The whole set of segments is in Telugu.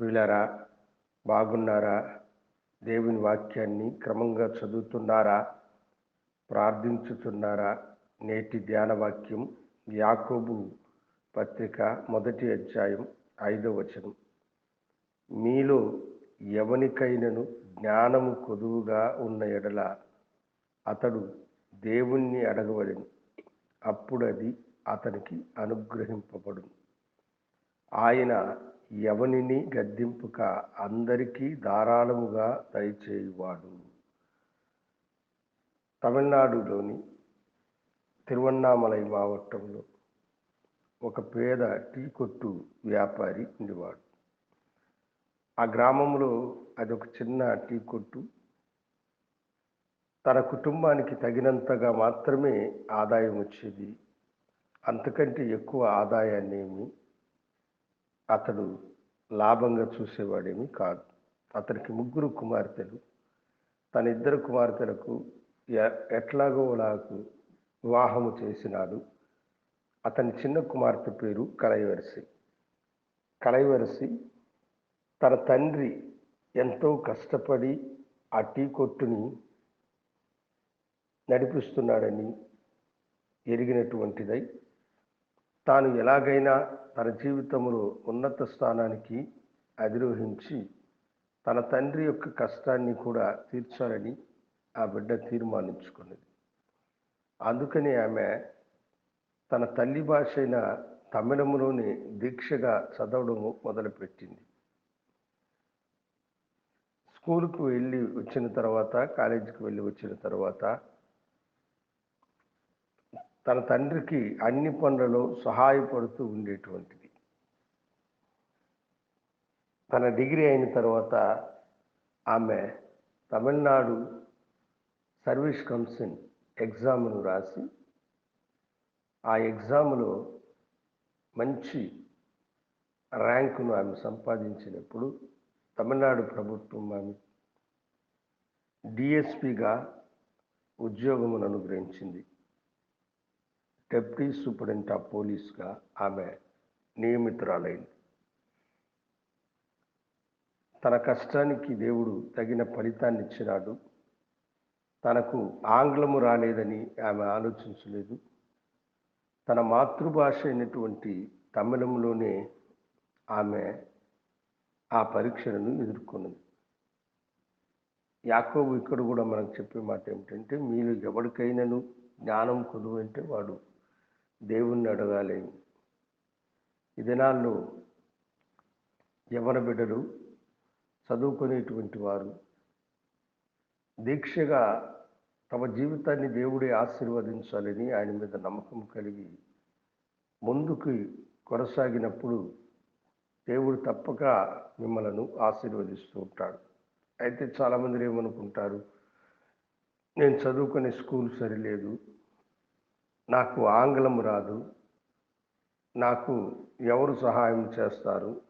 ప్రియులరా బాగున్నారా? దేవుని వాక్యాన్ని క్రమంగా చదువుతున్నారా? ప్రార్థించుతున్నారా? నేటి ధ్యాన వాక్యం యాకోబు పత్రిక మొదటి అధ్యాయం ఐదో వచనం. మీలో ఎవనికైనను జ్ఞానము కొదువుగా ఉన్న ఎడల అతడు దేవుణ్ణి అడగవలెను. అప్పుడు అది అతనికి అనుగ్రహింపబడును. ఆయన ఎవనిని గద్దింపుక అందరికీ ధారాళముగా దయచేయువాడు. తమిళనాడులోని తిరువన్నామలై మావట్టంలో ఒక పేద టీ కొట్టు వ్యాపారి ఉండేవాడు. ఆ గ్రామంలో అది ఒక చిన్న టీ కొట్టు. తన కుటుంబానికి తగినంతగా మాత్రమే ఆదాయం వచ్చేది. అంతకంటే ఎక్కువ ఆదాయాన్ని ఏమి అతడు లాభంగా చూసేవాడేమీ కాదు. అతనికి ముగ్గురు కుమార్తెలు. తన ఇద్దరు కుమార్తెలకు ఎ- ఎట్లాగో నాకు వివాహము చేసినాడు. అతని చిన్న కుమార్తె పేరు కలైవరసి కలైవరసి తన తండ్రి ఎంతో కష్టపడి ఆ టీ కొట్టుని నడిపిస్తున్నాడని ఎరిగినటువంటిదై తాను ఎలాగైనా తన జీవితంలో ఉన్నత స్థానానికి అధిరోహించి తన తండ్రి యొక్క కష్టాన్ని కూడా తీర్చాలని ఆ బిడ్డ తీర్మానించుకున్నది. అందుకని ఆమె తన తల్లి భాష అయిన తమిళంలోనే దీక్షగా చదవడము మొదలుపెట్టింది. స్కూల్కు వెళ్ళి వచ్చిన తర్వాత కాలేజీకి వెళ్ళి వచ్చిన తర్వాత తన తండ్రికి అన్ని పనులలో సహాయపడుతూ ఉండేటువంటిది. తన డిగ్రీ అయిన తర్వాత ఆమె తమిళనాడు సర్వీస్ కమిషన్ ఎగ్జామ్ను రాసి ఆ ఎగ్జామ్లో మంచి ర్యాంకును ఆమె సంపాదించినప్పుడు తమిళనాడు ప్రభుత్వం ఆమె డిఎస్పిగా ఉద్యోగమును అనుగ్రహించింది. డెప్యూటీ సూపరింటెండెంట్ ఆఫ్ పోలీస్గా ఆమె నియమితురాలైంది. తన కష్టానికి దేవుడు తగిన ఫలితాన్ని ఇచ్చినాడు. తనకు ఆంగ్లము రాలేదని ఆమె ఆలోచించలేదు. తన మాతృభాష అయినటువంటి తమిళంలోనే ఆమె ఆ పరీక్షలను ఎదుర్కొన్నది. యాకోబు ఇక్కడ కూడా మనకు చెప్పే మాట ఏమిటంటే మీరు ఎవరికైనాను జ్ఞానం కొనువంటే వాడు దేవుణ్ణి అడగాలి. ఈ దినాల్లో యవన బిడ్డలు చదువుకునేటువంటి వారు దీక్షగా తమ జీవితాన్ని దేవుడే ఆశీర్వదించాలని ఆయన మీద నమ్మకం కలిగి ముందుకు కొనసాగినప్పుడు దేవుడు తప్పక మిమ్మలను ఆశీర్వదిస్తూ ఉంటాడు. అయితే చాలామంది ఏమనుకుంటారు? నేను చదువుకునే స్కూల్ సరిలేదు. నాకు ఆంగ్లం రాదు నాకు ఎవరు సహాయం చేస్తారు?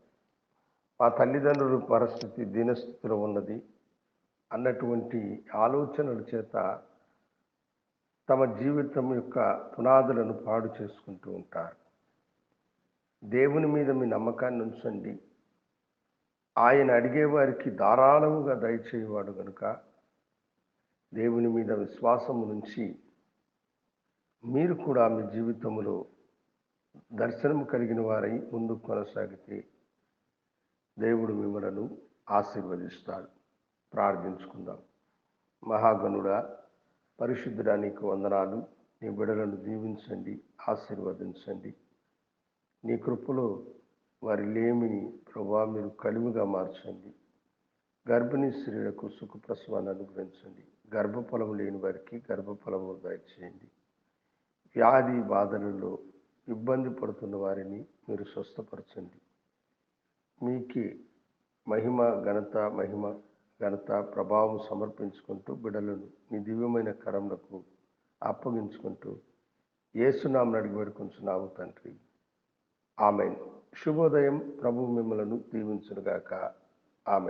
మా తల్లిదండ్రుల పరిస్థితి దీనస్థితిలో ఉన్నది అన్నటువంటి ఆలోచనల చేత తమ జీవితం యొక్క పునాదులను పాడు చేసుకుంటూ ఉంటారు. దేవుని మీద మీ నమ్మకాన్ని ఉంచండి. ఆయన అడిగేవారికి ధారాళముగా దయచేయవాడు కనుక దేవుని మీద విశ్వాసము నుంచి మీరు కూడా మీ జీవితంలో దర్శనం కలిగిన వారై ముందుకు కొనసాగితే దేవుడు మిమ్మలను ఆశీర్వదిస్తాడు. ప్రార్థించుకుందాం. మహాగణుడా పరిశుద్ధుడా నీకు వందనాలు. నీ బిడలను దీవించండి ఆశీర్వదించండి. నీ కృపలో వారి లేమిని ప్రభా మీరు కలివిగా మార్చండి. గర్భిణీ స్త్రీలకు సుఖప్రసవాన్ని అనుగ్రహించండి. గర్భఫలము లేని వారికి గర్భఫలము దయచేయండి. వ్యాధి బాధలలో ఇబ్బంది పడుతున్న వారిని మీరు స్వస్థపరచండి. మీకే మహిమ ఘనత మహిమ ఘనత ప్రభావం సమర్పించుకుంటూ బిడలను మీ దివ్యమైన కరములకు అప్పగించుకుంటూ ఏసునామను అడిగి పెడుకుంటున్నాము తండ్రి. ఆమె శుభోదయం. ప్రభు మిమ్మలను దీవించునుగాక. ఆమె